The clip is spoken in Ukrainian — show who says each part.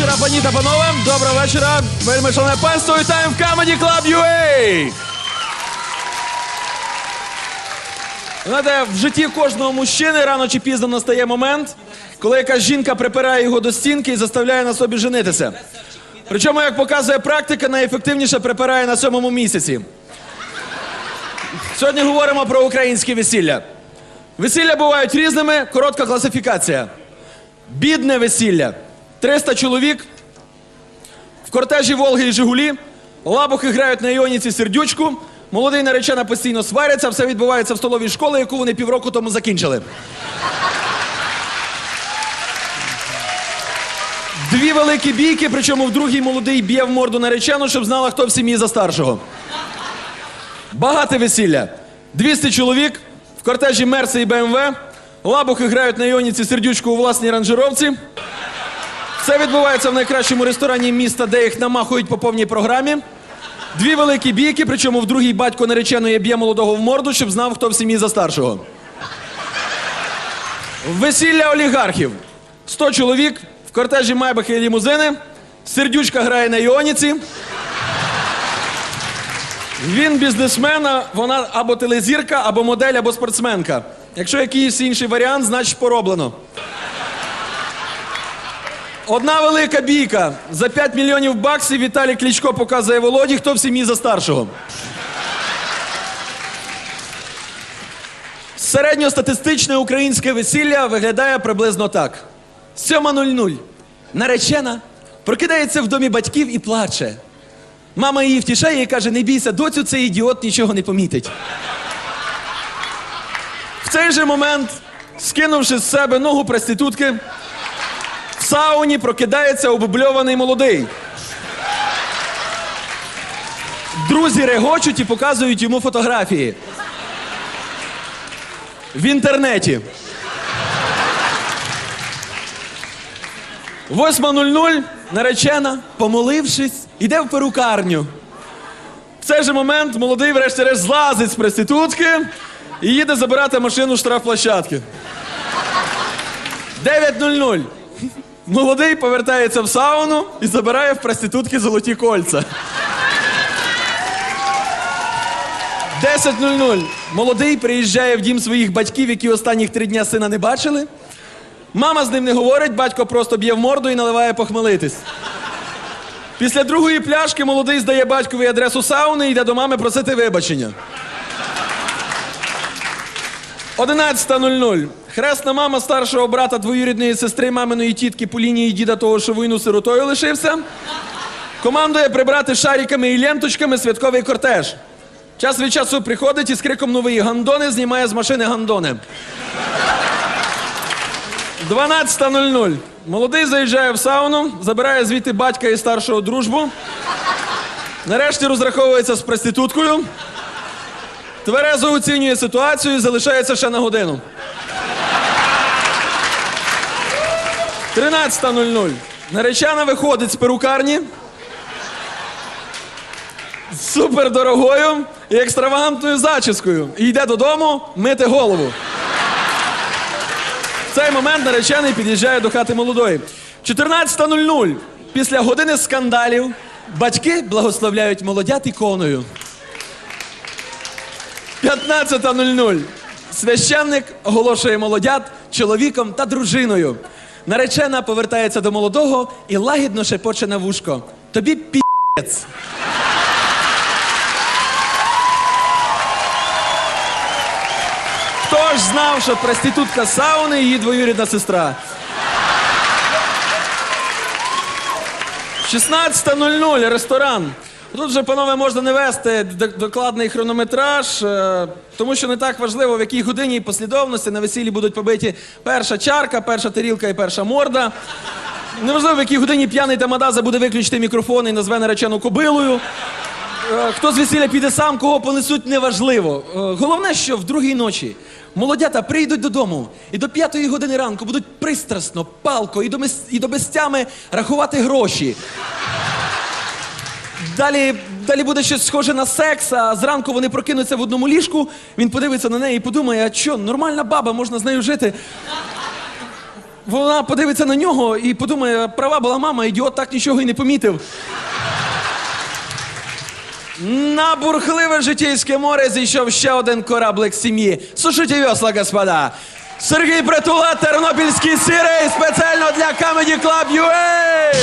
Speaker 1: вечора, пані та панове. Доброго вечора. Вельми шановне панство. Вітаємо в Comedy Club UA. Знаєте, в житті кожного мужчини рано чи пізно настає момент, коли якась жінка припирає його до стінки і заставляє на собі женитися. Причому, як показує практика, найефективніше припирає на сьомому місяці. Сьогодні говоримо про українське весілля. Весілля бувають різними, коротка класифікація. Бідне весілля. 300 чоловік. В кортежі Волги і Жигулі. Лабухи грають на іоніці сердючку. Молодий наречена постійно сваряться. Все відбувається в столовій школі, яку вони півроку тому закінчили. Дві великі бійки, причому в другій молодий б'є в морду наречену, щоб знала, хто в сім'ї за старшого. Багате весілля. 200 чоловік в кортежі Мерси і БМВ. Лабухи грають на іоніці сердючку у власній ранжировці. Це відбувається в найкращому ресторані міста, де їх намахують по повній програмі. Дві великі бійки, причому в другій батько нареченої б'є молодого в морду, щоб знав, хто в сім'ї за старшого. Весілля олігархів. 100 чоловік в кортежі майбахи і лімузини. Сердючка грає на іоніці. Він бізнесмен, вона або телезірка, або модель, або спортсменка. Якщо якийсь інший варіант, значить пороблено. Одна велика бійка. За 5 мільйонів баксів Віталій Кличко показує Володі, хто в сім'ї за старшого. Середньостатистичне українське весілля виглядає приблизно так: 7.00. Наречена прокидається в домі батьків і плаче. Мама її втішає і каже: не бійся, доцю, цей ідіот нічого не помітить. В цей же момент, скинувши з себе ногу проститутки, сауні прокидається облюбльований молодий. Друзі регочуть і показують йому фотографії. В інтернеті. 8.00 наречена, помолившись, іде в перукарню. В цей же момент молодий, врешті-решт, злазить з проститутки і їде забирати машину штрафплощадки. 9.00. Молодий повертається в сауну і забирає в проститутки золоті кольця. 10.00. Молодий приїжджає в дім своїх батьків, які останніх три дня сина не бачили. Мама з ним не говорить, батько просто б'є в морду і наливає похмелитись. Після другої пляшки молодий здає батькові адресу сауни і йде до мами просити вибачення. 11.00. Хресна мама старшого брата двоюрідної сестри маминої тітки по лінії діда того, що війну сиротою лишився. Командує прибрати шариками і ленточками святковий кортеж. Час від часу приходить і з криком нової гандони знімає з машини гандони. 12.00. Молодий заїжджає в сауну, забирає звідти батька і старшого дружбу. Нарешті розраховується з проституткою. Тверезо оцінює ситуацію і залишається ще на годину. 13.00. Наречена виходить з перукарні. З супердорогою і екстравагантною зачіскою. І йде додому мити голову. В цей момент наречений під'їжджає до хати молодої. 14.00. Після години скандалів батьки благословляють молодят іконою. 15.00. Священник оголошує молодят чоловіком та дружиною. Наречена повертається до молодого і лагідно шепоче на вушко. Тобі пі***ць. Хто ж знав, що проститутка сауни її двоюрідна сестра? 16.00 ресторан. Тут вже, панове, можна не вести докладний хронометраж, е, тому що не так важливо, в якій годині і послідовності на весіллі будуть побиті перша чарка, перша тарілка і перша морда. Неважливо, в якій годині п'яний тамада забуде виключити мікрофон і назве наречену кобилою. Е, Хто з весілля піде сам, кого понесуть, неважливо. Е, Головне, що в другій ночі молодята прийдуть додому і до п'ятої години ранку будуть пристрасно, палко і до, мис- і до безтями рахувати гроші. Далі, далі буде щось схоже на секс, а зранку вони прокинуться в одному ліжку, він подивиться на неї і подумає, а що, нормальна баба, можна з нею жити. вона подивиться на нього і подумає, права була мама, ідіот так нічого і не помітив. На бурхливе житейське море зійшов ще один кораблик сім'ї. Сушите весла, господа. Сергій Притула, Тернопільський сирий, спеціально для Comedy Club UA!